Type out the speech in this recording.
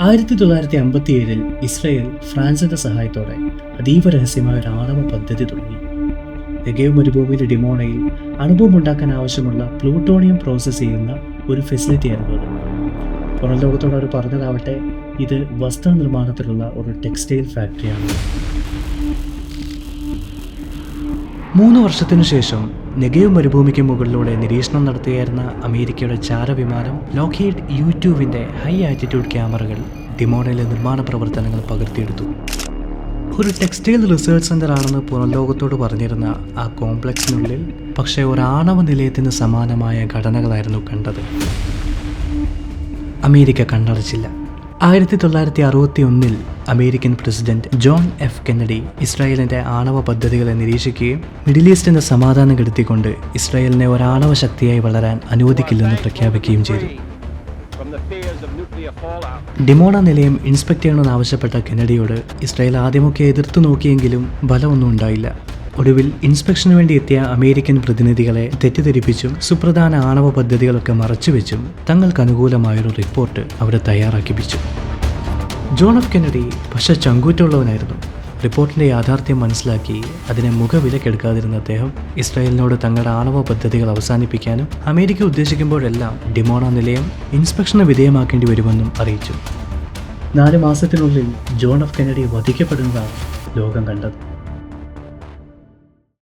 ആയിരത്തി തൊള്ളായിരത്തി അമ്പത്തി ഏഴിൽ ഇസ്രയേൽ ഫ്രാൻസിന്റെ സഹായത്തോടെ അതീവ രഹസ്യമായ ഒരു ആണവ പദ്ധതി തുടങ്ങി. നെഗേവ് മരുഭൂമിയിലെ ഡിമോണയിൽ അണുഭവം ഉണ്ടാക്കാൻ ആവശ്യമുള്ള പ്ലൂട്ടോണിയം പ്രോസസ്സ് ചെയ്യുന്ന ഒരു ഫെസിലിറ്റി ആയിരുന്നു അത്. പുറം ലോകത്തോട് അവർ പറഞ്ഞതാവട്ടെ ഇത് വസ്ത്ര നിർമ്മാണത്തിലുള്ള ഒരു ടെക്സ്റ്റൈൽ ഫാക്ടറിയാണ്. മൂന്ന് വർഷത്തിനു ശേഷം നെഗേവ് മരുഭൂമിക്ക് മുകളിലൂടെ നിരീക്ഷണം നടത്തുകയായിരുന്ന അമേരിക്കയുടെ ചാരവിമാനം ലോക്കീഡ് യൂട്യൂബിന്റെ ഹൈ ആറ്റിറ്റ്യൂഡ് ക്യാമറകൾ ഡിമോണയിലെ നിർമ്മാണ പ്രവർത്തനങ്ങൾ പകർത്തിയെടുത്തു. ഒരു ടെക്സ്റ്റൈൽ റിസർച്ച് സെന്റർ ആണെന്ന് പുറംലോകത്തോട് പറഞ്ഞിരുന്ന ആ കോംപ്ലക്സിനുള്ളിൽ പക്ഷേ ഒരു ആണവ നിലയത്തിന് സമാനമായ ഘടനകളായിരുന്നു കണ്ടത്. അമേരിക്ക കണ്ണടച്ചില്ല ആയിരത്തി തൊള്ളായിരത്തി അറുപത്തി ഒന്നിൽ American president John F Kennedy ഇസ്രായേലിന്റെ ആണവ പദ്ധതികളെ നിരീക്ഷിക്കുകയും മിഡിൽ ഈസ്റ്റിന്റെ സമാധാനം കെടുത്തിക്കൊണ്ട് ഇസ്രായേലിനെ ഒരാണവ ശക്തിയായി വളരാൻ അനുവദിക്കില്ലെന്ന് പ്രഖ്യാപിക്കുകയും ചെയ്തു. ഡിമോണ നിലയം ഇൻസ്പെക്ട് ചെയ്യണമെന്ന് ആവശ്യപ്പെട്ട കെന്നഡിയോട് ഇസ്രായേൽ ആദ്യമൊക്കെ എതിർത്തു നോക്കിയെങ്കിലും ഫലമൊന്നും ഉണ്ടായില്ല. ഒടുവിൽ ഇൻസ്പെക്ഷന് വേണ്ടി എത്തിയ അമേരിക്കൻ പ്രതിനിധികളെ തെറ്റിദ്ധരിപ്പിച്ചും സുപ്രധാന ആണവ പദ്ധതികളൊക്കെ മറച്ചുവെച്ചും തങ്ങൾക്ക് അനുകൂലമായൊരു റിപ്പോർട്ട് അവരെ തയ്യാറാക്കിപ്പിച്ചു. ജോൺ എഫ് കെനഡി പക്ഷെ ചങ്കൂറ്റുള്ളവനായിരുന്നു റിപ്പോർട്ടിന്റെ യാഥാർത്ഥ്യം മനസ്സിലാക്കി അതിനെ മുഖവിലക്കെടുക്കാതിരുന്ന അദ്ദേഹം ഇസ്രായേലിനോട് തങ്ങളുടെ ആണവ പദ്ധതികൾ അവസാനിപ്പിക്കാനും അമേരിക്ക ഉദ്ദേശിക്കുമ്പോഴെല്ലാം ഡിമോണ നിലയം ഇൻസ്പെക്ഷന് വിധേയമാക്കേണ്ടി വരുമെന്നും അറിയിച്ചു. നാല് മാസത്തിനുള്ളിൽ ജോൺ എഫ് കെനഡി വധിക്കപ്പെടുന്നതാണ് ലോകം കണ്ടത്.